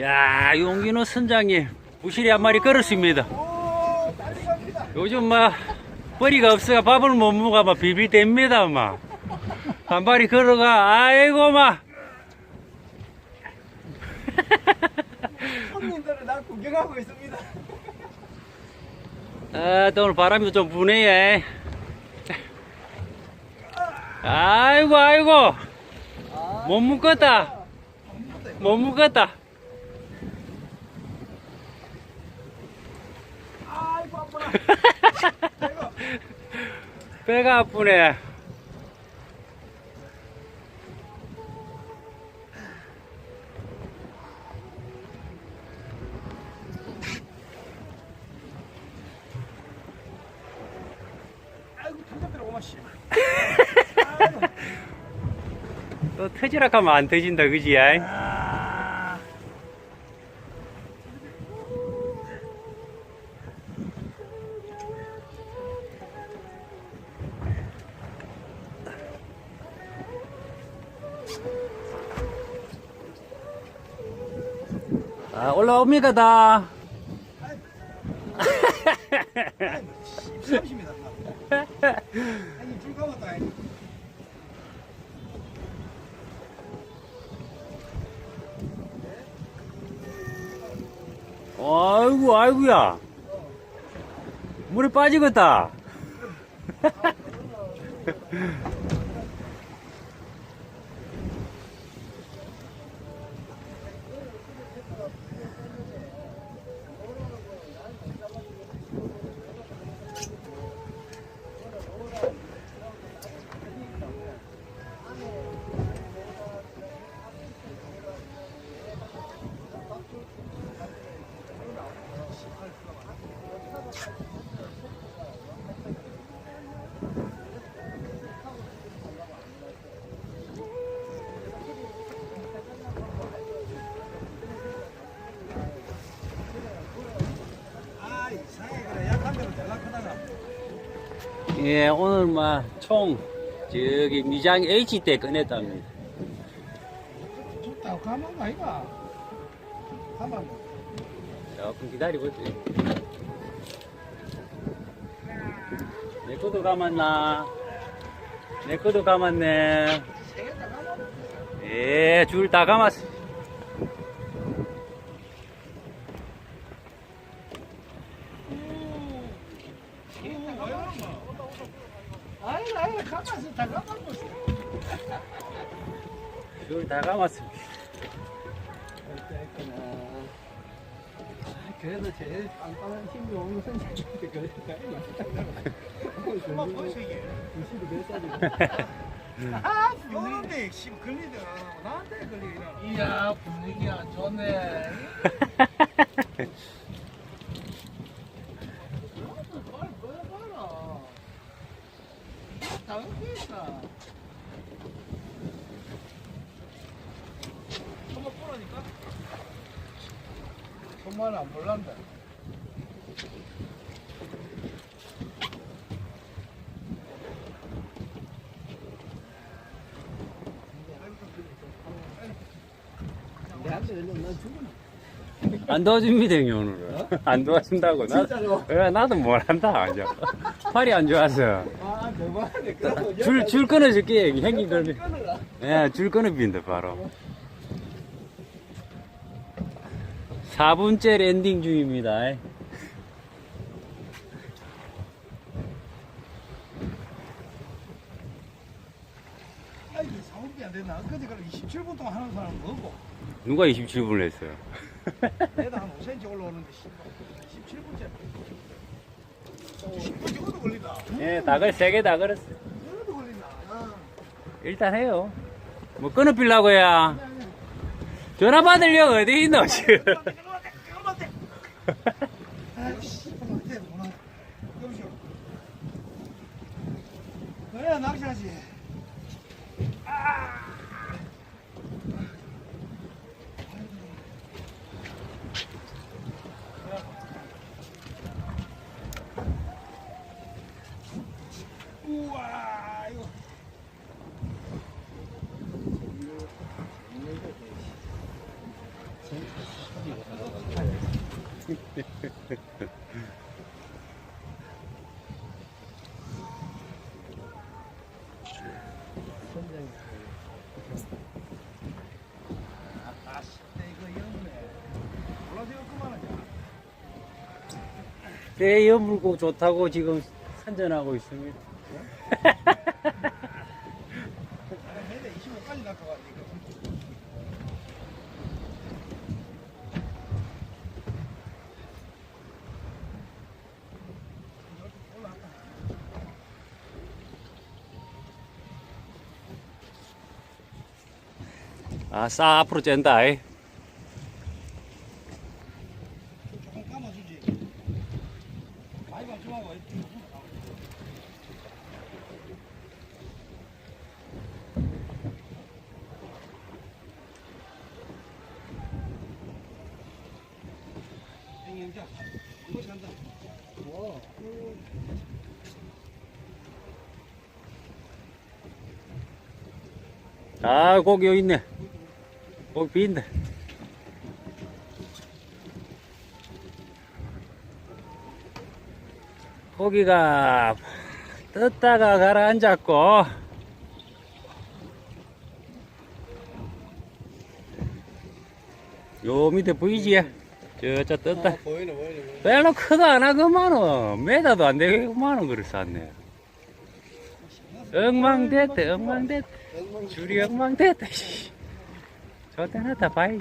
자, 용기노 선장님, 부실이 한 마리 끌었습니다. 요즘 막, 벌이가 없어가 밥을 못 먹어, 막 비빌댑니다, 막. 한 마리 걸어가, 아이고, 막. 손님들은 날 구경하고 있습니다. 아, 또 오늘 바람이 좀 부네요. 아이고, 아이고. 못 묶었다. 못 묶었다. 아이고, 아파라. 이거, 배가 아프네. 터졌더라, 오마 씨. 또 터지라 하면 안 터진다, 그지? 아 아, 올라옵니까, 다. 씹씹입니다. 아니, 줄 감았다. 아이. 아이고, 아이고야. 물에 빠지겠다. 예, 오늘 막, 총, 저기, 미장 H 때 꺼냈답니다. 좋다. 가만 가, 이가. 가만. 조금 기다리고 있어요. 내 것도 감았나? 내 것도 감았네. 예, 줄 다 감았어. 아이, 아이, 가만있어. 다 가만고 있어. 줄다 감았어. 그래도 제일 빵빵한 힘이 오는 선생님한테 그랬다. 한번 보이세요, 이게. 90몇 살이고. 아, 요런데 씨 걸리더라. 나한테 걸리더라. 이야 분위기가 좋네. 빨리 보여봐라. 당연히다. 한번 보라니까. 정말 안 볼란다. 안 도와줍니다, 형님, 오늘은. 안 도와준다고. 나, 진짜로? 예, 나도 뭘 한다, 이제. 팔이 안 좋아서. 아. 그래도 줄, 줄 끊어줄게, 형님. 그러면. 끊어라. 예, 줄 끊어빈다, 바로. 4분째 랜딩 중입니다. 아이, 사업이 안 되나? 그때 그럼 27분 동안 하는 사람 뭐고? 누가 27분을 했어요? 내가 한 5cm 올라오는데 17분째. 10분 정도 걸린다. 예, 닭을 3개 다 걸었어. 정도 걸린다. 아, 일단 해요. 뭐 끊어 빌라고야. 전화 받으려고 어디 있노, 지금. 낚시하지. 아. 아, 때 이거 영네. 몰라서 이거 그만하자. 배 여물고 좋다고 지금 산전하고 있습니다. 매대 25까지 갖고 가, 이거. 아, 싸 앞으로 짠다. 이. 아, 고기 여기 있네. 고기 빈다. 고기가 떴다가 가라앉았고, 요 밑에 보이지? 저저 떴다. 보이네, 보이네, 보이네. 별로 크도 안 하구만은. 메다도 안 되구만은, 그걸 쌌네. 엉망됐대, 엉망됐대. 줄이 엉망됐다, 씨. 저때나다 봐야지.